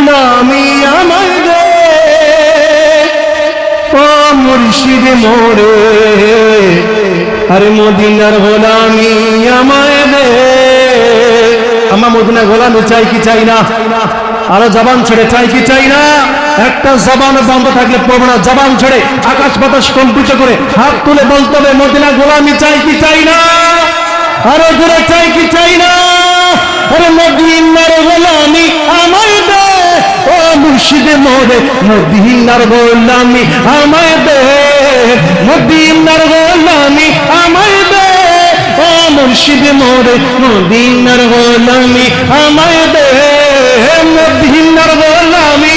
গোলামি আমায় দে ও মুর্শিদ মোরে, আরে মদিনার গোলামি আমায় আমার গোলামি চাই কি চাই না? আরও জবান ছেড়ে চাই কি চাই না? একটা জবান বন্ধ থাকলে পড়ব না। জবান ছেড়ে আকাশ বাতাস কম্পিত করে হাত তুলে বলতে হবে মদিনা গোলামি চাই কি চাই না? আরও জোরে চাই কি চাই না? আরে মদিনার গোলামি আমায় দে ও মুর্শিদে মোরে মদিনার গোলামি, আমায় দে। মদিনার গোলামি, আমায় দে। ও মুর্শিদ মোরে মদিনার গোলামি, আমায় দে। মদিনার গোলামি।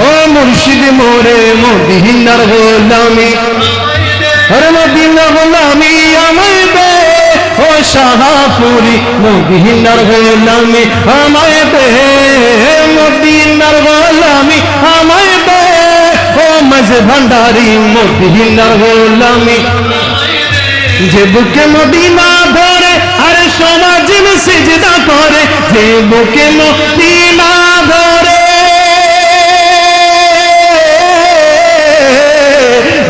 ও মুর্শিদ মোরে মদিনার গোলামি আরে মদিনার গোলামি, আমায় দে। শাহাপুরি মদিনার গোলামি আমায় দে মদিনার গোলামি আমায় দে ও মজ ভান্ডারি মদিনার গোলামি যে বুকে মদিনা ধরে, আর সমাজ সিজদা করে, যে বুকে মদিনা ধরে।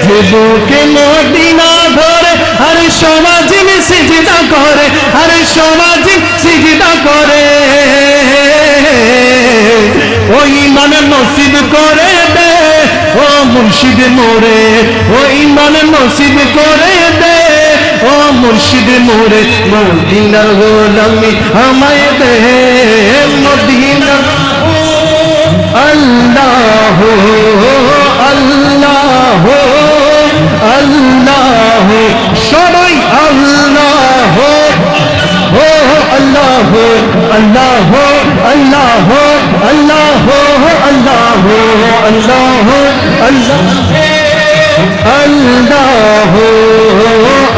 যে বুকে মদিনা ধরে আর সমাজ সিজদা করে আর সমাজ সিজদা করে ওই মানে নসিব করে দে ও মুর্শিদ মোরে ওই মানে নসিব করে দে ও মুর্শিদ মোরে মদিনার গোলামি আমায় দে মদিনা সবাই আল্লাহ ও আল্লাহ আল্লাহ আল্লাহ আল্লাহ আল্লাহ আল্লাহ আল্লাহ আল্লাহ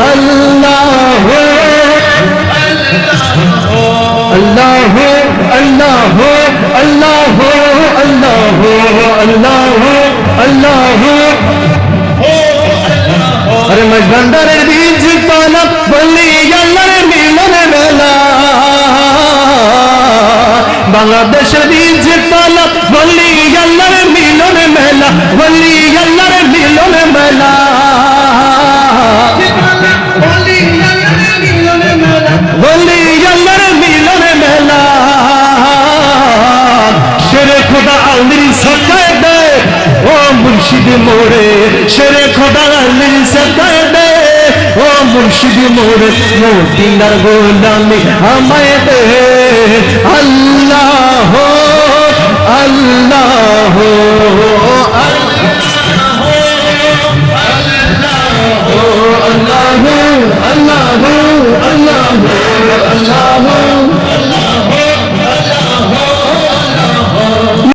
আল্লাহ আল্লাহ আল্লাহ আল্লাহ আল্লাহ আল্লাহ আল্লাহ আরে মজবন্দারের বেলা বললি আল্লাহর মিলনের বেলা বাংলাদেশের বীজের পালা বললি আল্লাহর মিলনের মেলা বললি আল্লাহর মিলনের মেলা। বললি আল্লাহর মিলনের মেলা। সেরে খোদা আল্লির সকায় দেয় ও মুর্শিদ মোড়ে সেরে খোদা আল্লির সকায় মুর্শিদ মোরে মদিনার গোলামি আমায় দে।